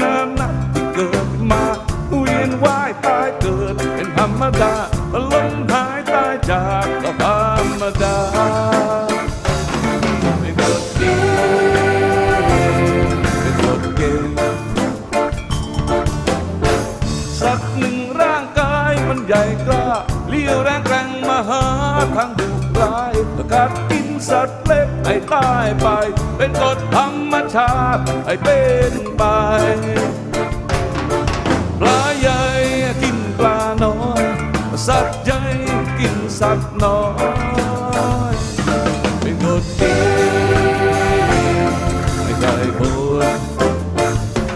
นานนับที่เกิดมาเวียนว่ายตายเกิดเป็นธรรมดาลมหายตายจากก็ธรรมดาเป็นกฎเกณฑ์เป็นกฎเกณฑ์สัตว์หนึ่งร่างกายมันใหญ่กล้าเลี้ยวแรงแกร่งมาหาทางดุร้ายประกาศ สัตว์เล็กให้ตายไป เป็นกฎธรรมชาติให้เป็นไปปลาใหญ่กินปลาน้อย สัตว์ใหญ่กินสัตว์น้อย เป็นกฎที่ไม่ได้ผล